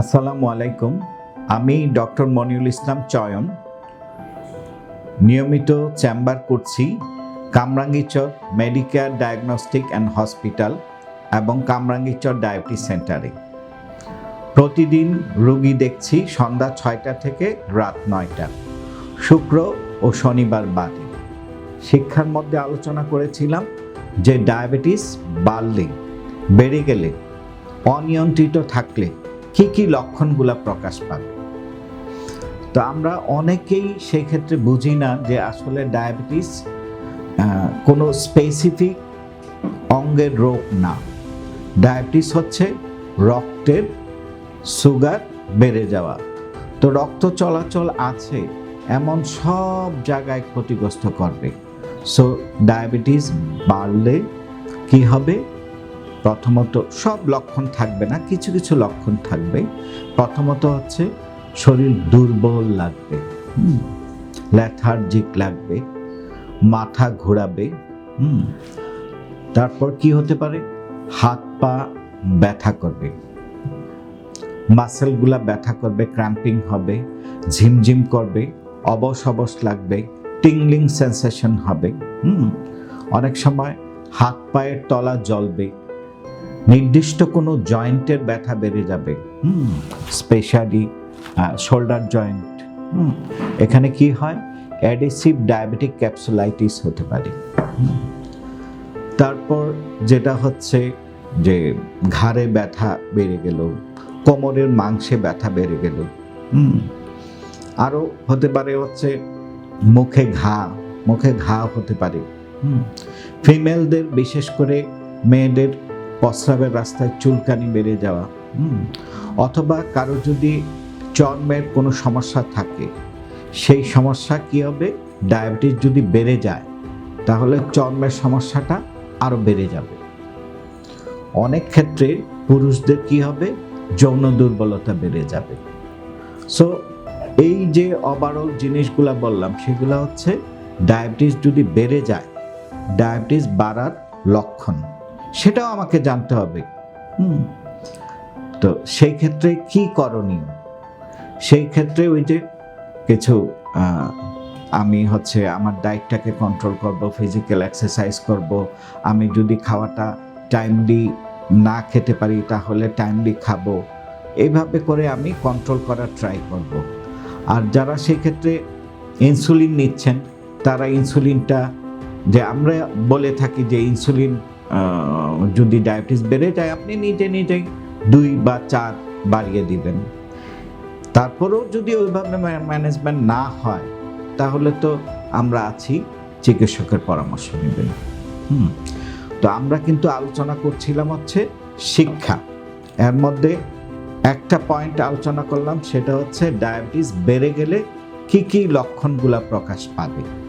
আসসালামু আলাইকুম। আমি ডক্টর মনিউল ইসলাম চয়ন। নিয়মিত চেম্বার করছি Kamrangirchar medicare diagnostic and hospital এবং কামরাঙ্গীচর ডায়াবেটিস সেন্টারে। প্রতিদিন রুগী দেখছি সন্ধ্যা ছয়টা থেকে রাত নয়টা, শুক্র ও শনিবার বাদে। শিক্ষার মধ্যে আলোচনা করেছিলাম যে ডায়াবেটিস বাড়লে, বেড়ে গেলে, অনিয়ন্ত্রিত থাকলে কি কি লক্ষণগুলো প্রকাশ পাবে? তো আমরা অনেকেই সেই ক্ষেত্রে বুঝি না যে আসলে ডায়াবেটিস কোনো স্পেসিফিক অঙ্গের রোগ না। ডায়াবেটিস হচ্ছে রক্তের সুগার বেড়ে যাওয়া। তো রক্ত চলাচল আছে, এমন সব জায়গায় ক্ষতিগ্রস্ত করবে। সো ডায়াবেটিস বাড়লে কি হবে? প্রথমত সব লক্ষণ থাকবে না, কিছু কিছু লক্ষণ থাকবে। প্রথমত হচ্ছে শরীর দুর্বল লাগবে ল্যাথার্জিক লাগবে, মাথা ঘোরাবে তারপর কি হতে পারে? হাত পা ব্যথা করবে মাসেলগুলা ব্যথা করবে ক্র্যাম্পিং হবে, ঝিমঝিম করবে, অবশ অবশ লাগবে টিংলিং সেন্সেশন হবে অনেক সময় হাত পায়ের তলা জ্বলবে নির্দিষ্ট কোনো জয়েন্টের ব্যথা বেড়ে যাবে। Specially shoulder joint. এখানে কি হয়? অ্যাডেসিভ ডায়াবেটিক ক্যাপসুলাইটিস হতে পারে। তারপর যেটা হচ্ছে যে ঘাড়ে ব্যথা বেড়ে গেল, কোমরের মাংসে ব্যথা বেড়ে গেল। আরও হতে পারে হচ্ছে মুখে ঘা মুখে ঘা হতে পারে। ফিমেলদের বিশেষ করে মেয়েদের প্রস্রাবের রাস্তায় চুলকানি বেড়ে যাওয়া অথবা কারও যদি চর্মের কোনো সমস্যা থাকে, সেই সমস্যা কি হবে? ডায়াবেটিস যদি বেড়ে যায়, তাহলে চর্মের সমস্যাটা আরও বেড়ে যাবে। অনেক ক্ষেত্রে পুরুষদের কি হবে? যৌন দুর্বলতা বেড়ে যাবে। সো এই যে ওভারঅল জিনিসগুলো বললাম, সেগুলো হচ্ছে ডায়াবেটিস যদি বেড়ে যায়, ডায়াবেটিস বাড়ার লক্ষণ। সেটাও আমাকে জানতে হবে। তো সেই ক্ষেত্রে কি করণীয়? সেই ক্ষেত্রে ওই যে কিছু আমি হচ্ছে আমার ডায়েটটাকে কন্ট্রোল করব ফিজিক্যাল এক্সারসাইজ করব, আমি যদি খাওয়াটা টাইমলি না খেতে পারি তাহলে টাইমলি খাব। এইভাবে করে আমি কন্ট্রোল করার ট্রাই করব। আর যারা সেই ক্ষেত্রে ইনসুলিন নিচ্ছেন, তারা ইনসুলিনটা যে আমরা বলে থাকি যে ইনসুলিন যদি ডায়াবেটিস বেড়ে যায়, আপনি নিজে নিজেই দুই বা চার বাড়িয়ে দিবেন। তারপরেও যদি ওইভাবে ম্যানেজমেন্ট না হয়, তাহলে তো আমরা আছি, চিকিৎসকের পরামর্শ নেবেন। হুম। তো আমরা কিন্তু আলোচনা করছিলাম হচ্ছে শিক্ষা। এর মধ্যে একটা পয়েন্ট আলোচনা করলাম, সেটা হচ্ছে ডায়াবেটিস বেড়ে গেলে কি কি লক্ষণগুলা প্রকাশ পাবে?